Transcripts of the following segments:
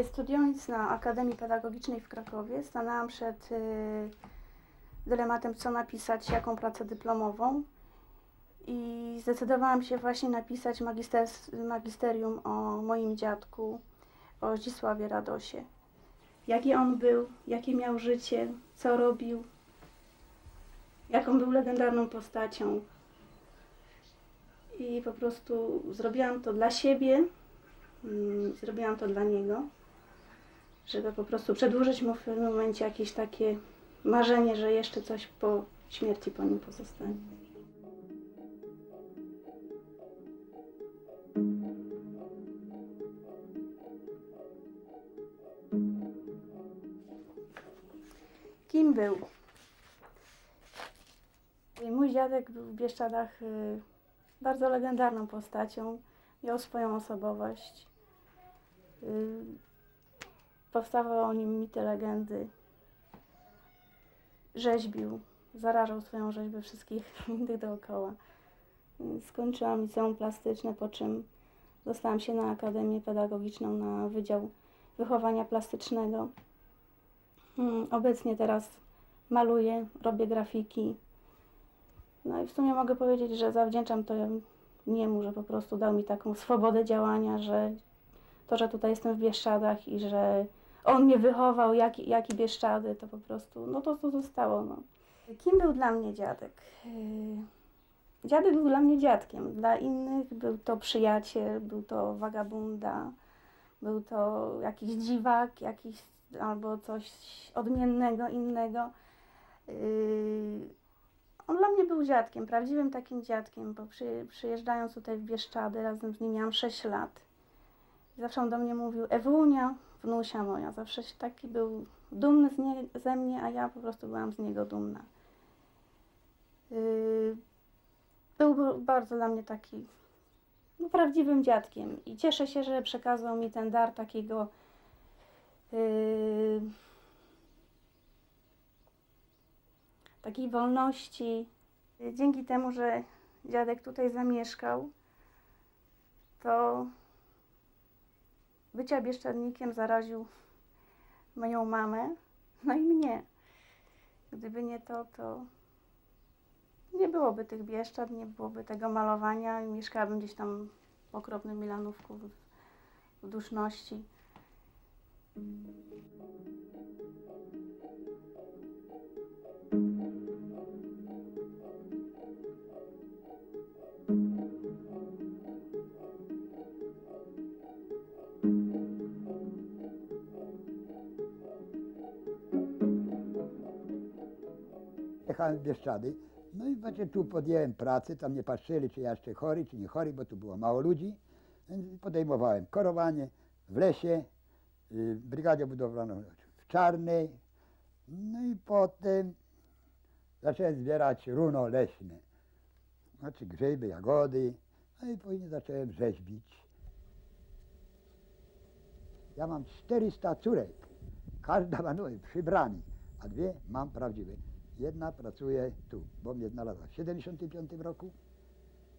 Y, Studiując na Akademii Pedagogicznej w Krakowie, stanęłam przed y, dylematem, co napisać, jaką pracę dyplomową. I zdecydowałam się właśnie napisać magisters- magisterium o moim dziadku, o Zdzisławie Radosie. Jaki on był, jakie miał życie, co robił, jaką był legendarną postacią. I po prostu zrobiłam to dla siebie, Mm, Zrobiłam to dla niego, żeby po prostu przedłużyć mu w pewnym momencie jakieś takie marzenie, że jeszcze coś po śmierci po nim pozostanie. Kim był? Mój dziadek był w Bieszczadach y, bardzo legendarną postacią. Miał swoją osobowość. Y, Powstawały o nim mity, legendy. Rzeźbił, zarażał swoją rzeźbę wszystkich innych dookoła. Skończyłam liceum plastyczne, po czym dostałam się na Akademię Pedagogiczną na Wydział Wychowania Plastycznego. Mm, Obecnie teraz maluję, robię grafiki. No i w sumie mogę powiedzieć, że zawdzięczam to niemu, że po prostu dał mi taką swobodę działania, że to, że tutaj jestem w Bieszczadach i że on mnie wychował, jak, jak i Bieszczady, to po prostu, no to to zostało. No. Kim był dla mnie dziadek? Yy, Dziadek był dla mnie dziadkiem, dla innych był to przyjaciel, był to wagabunda, był to jakiś dziwak, jakiś albo coś odmiennego, innego. Yy, on dla mnie był dziadkiem, prawdziwym takim dziadkiem, bo przy, przyjeżdżając tutaj w Bieszczady, razem z nim miałam 6 lat. Zawsze on do mnie mówił, Ewunia, wnusia moja. Zawsze taki był dumny z nie, ze mnie, a ja po prostu byłam z niego dumna. Yy, był był bardzo dla mnie taki no, prawdziwym dziadkiem i cieszę się, że przekazał mi ten dar takiego yy, takiej wolności. Dzięki temu, że dziadek tutaj zamieszkał, to bycia bieszczadnikiem zaraził moją mamę, no i mnie. Gdyby nie to, to nie byłoby tych Bieszczad, nie byłoby tego malowania i mieszkałabym gdzieś tam w okropnym Milanówku w, w duszności. Jechałem w Bieszczady, no i właśnie tu podjęłem pracę, tam nie patrzyli, czy ja jeszcze chory, czy nie chory, bo tu było mało ludzi. Podejmowałem korowanie w lesie, y, w brygadzie budowlanej w Czarnej, no i potem zacząłem zbierać runo leśne, znaczy grzyby, jagody, no i później zacząłem rzeźbić. Ja mam 400 córek, każda ma nowy, przybrany, a dwie mam prawdziwe. Jedna pracuje tu, bo mnie znalazła w 75 roku,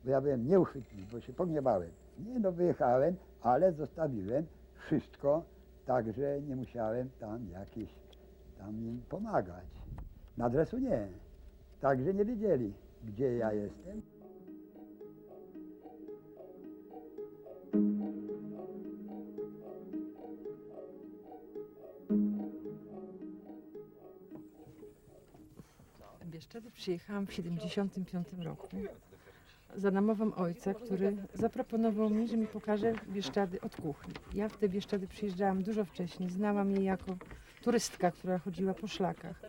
bo ja byłem nieuchwytny, bo się pogniewałem. Nie no, wyjechałem, ale zostawiłem wszystko, także nie musiałem tam jakieś, tam im pomagać. Na adresu nie, także nie wiedzieli, gdzie ja jestem. Bieszczady przyjechałam w 75 roku za namową ojca, który zaproponował mi, że mi pokaże Bieszczady od kuchni. Ja w te Bieszczady przyjeżdżałam dużo wcześniej, znałam je jako turystka, która chodziła po szlakach.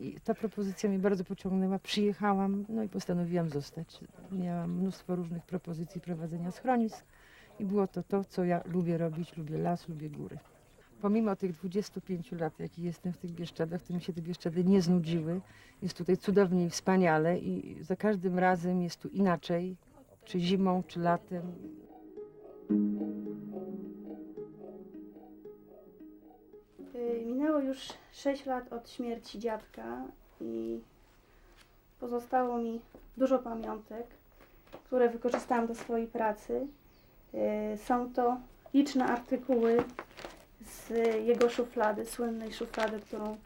I ta propozycja mnie bardzo pociągnęła. Przyjechałam, no i postanowiłam zostać. Miałam mnóstwo różnych propozycji prowadzenia schronisk i było to to, co ja lubię robić. Lubię las, lubię góry. Pomimo tych 25 lat, jaki jestem w tych Bieszczadach, to mi się te Bieszczady nie znudziły. Jest tutaj cudownie i wspaniale i za każdym razem jest tu inaczej, czy zimą, czy latem. Y, Minęło już 6 lat od śmierci dziadka i pozostało mi dużo pamiątek, które wykorzystałam do swojej pracy. Y, Są to liczne artykuły z jego szuflady, słynnej szuflady, którą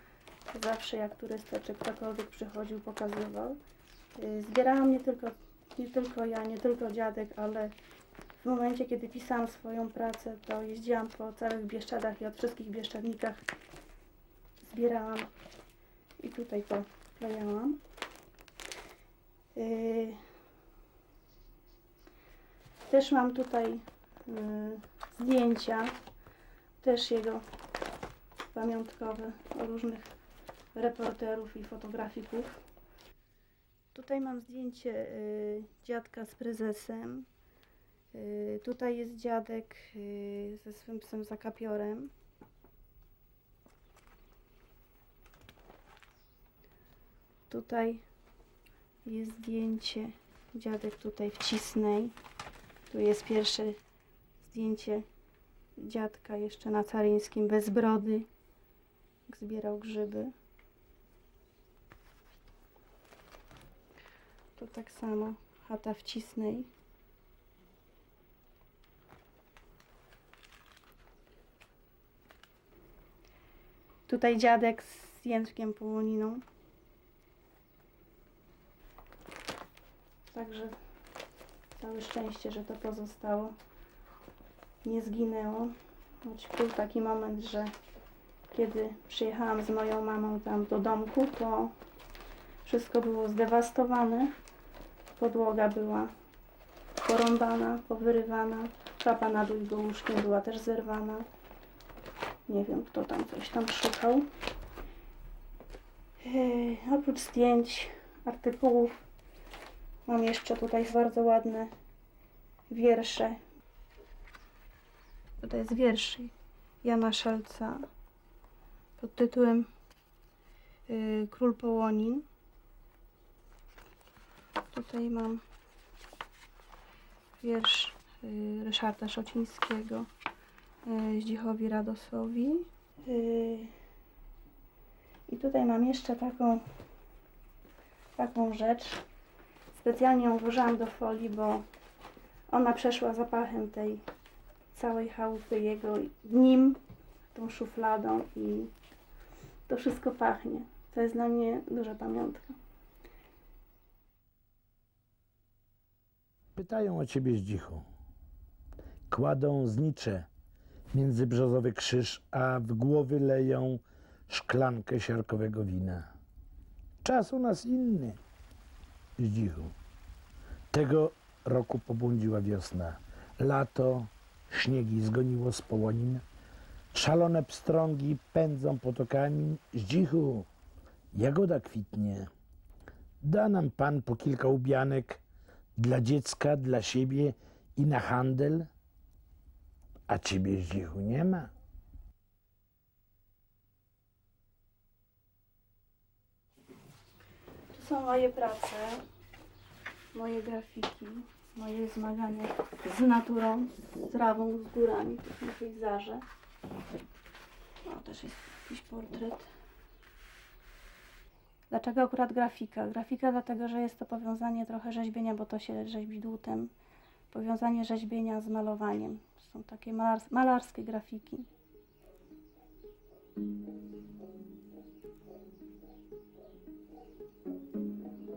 zawsze jak turysta czy ktokolwiek przychodził, pokazywał. Y, Zbierałam nie tylko, nie tylko ja, nie tylko dziadek, ale w momencie, kiedy pisałam swoją pracę, to jeździłam po całych Bieszczadach i od wszystkich Bieszczadnikach zbierałam i tutaj to klejałam. Yy, Też mam tutaj yy, zdjęcia, też jego pamiątkowe o różnych reporterów i fotografików. Tutaj mam zdjęcie yy, dziadka z prezesem. Y, Tutaj jest dziadek y, ze swym psem zakapiorem. Tutaj jest zdjęcie dziadek tutaj w Cisnej. Tu jest pierwsze zdjęcie dziadka jeszcze na Caryńskim bez brody. jak Zbierał grzyby. Tu tak samo chata w. Tutaj dziadek z Jędrkiem Połoniną. Także całe szczęście, że to pozostało. Nie zginęło. Choć był taki moment, że kiedy przyjechałam z moją mamą tam do domku, to wszystko było zdewastowane. Podłoga była porąbana, powyrywana. Czapa nad jego łóżkiem była też zerwana. Nie wiem, kto tam coś tam szukał. Yy, oprócz zdjęć, artykułów, mam jeszcze tutaj bardzo ładne wiersze. Tutaj jest wiersz Jana Szelca pod tytułem yy, Król Połonin. Tutaj mam wiersz yy, Ryszarda Szocińskiego. y, Zdzichowi Radosowi. Y, I tutaj mam jeszcze taką, taką rzecz. Specjalnie ją włożyłam do folii, bo ona przeszła zapachem tej całej chałupy jego nim, tą szufladą i to wszystko pachnie. To jest dla mnie duża pamiątka. Pytają o ciebie Zdzichu. Kładą znicze między brzozowy krzyż, a w głowy leją szklankę siarkowego wina. Czas u nas inny, Zdzichu. Tego roku pobłądziła wiosna. Lato, śniegi zgoniło z połonin. Szalone pstrągi pędzą potokami. Zdzichu, jagoda kwitnie. Da nam pan po kilka ubianek dla dziecka, dla siebie i na handel, a ciebie Zdzichu nie ma. Tu są moje prace, moje grafiki, moje zmagania z naturą, z trawą, z górami, są pejzaże. O, też jest jakiś portret. Dlaczego akurat grafika? Grafika dlatego, że jest to powiązanie trochę rzeźbienia, bo to się rzeźbi dłutem. Powiązanie rzeźbienia z malowaniem. Są takie malars- malarskie grafiki.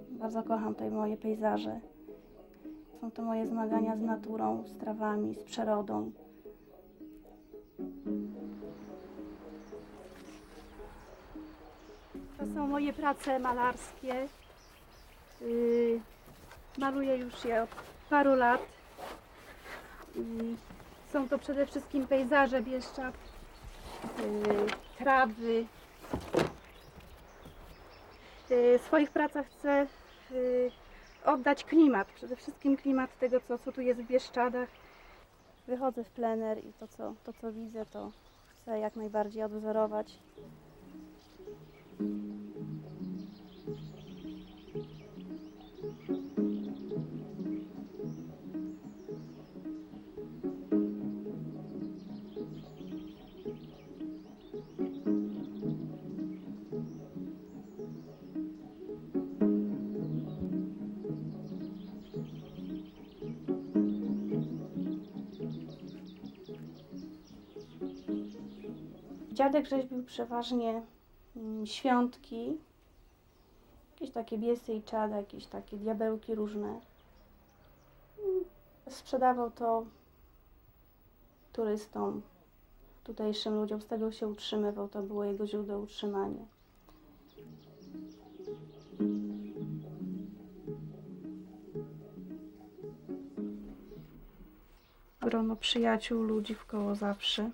Bardzo kocham te moje pejzaże. Są to moje zmagania z naturą, z trawami, z przyrodą. To są moje prace malarskie. Yy, maluję już je od paru lat. I są to przede wszystkim pejzaże Bieszczad, yy, trawy. Yy, w swoich pracach chcę yy, oddać klimat, przede wszystkim klimat tego, co, co tu jest w Bieszczadach. Wychodzę w plener i to co, to, co widzę, to chcę jak najbardziej odwzorować. Dziadek rzeźbił przeważnie mm, świątki, jakieś takie biesy i czada, jakieś takie diabełki różne. Sprzedawał to turystom, tutejszym ludziom, z tego się utrzymywał, to było jego źródło utrzymania. Grono przyjaciół, ludzi w koło zawsze.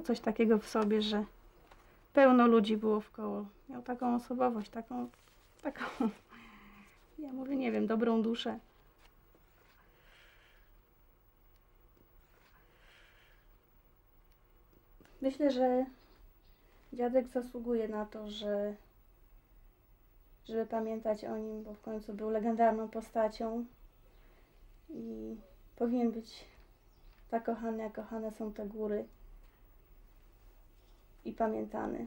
Miał coś takiego w sobie, że pełno ludzi było w koło. Miał taką osobowość, taką, taką, ja mówię, nie wiem, dobrą duszę. Myślę, że dziadek zasługuje na to, że żeby pamiętać o nim, bo w końcu był legendarną postacią i powinien być tak kochany, jak kochane są te góry i pamiętany.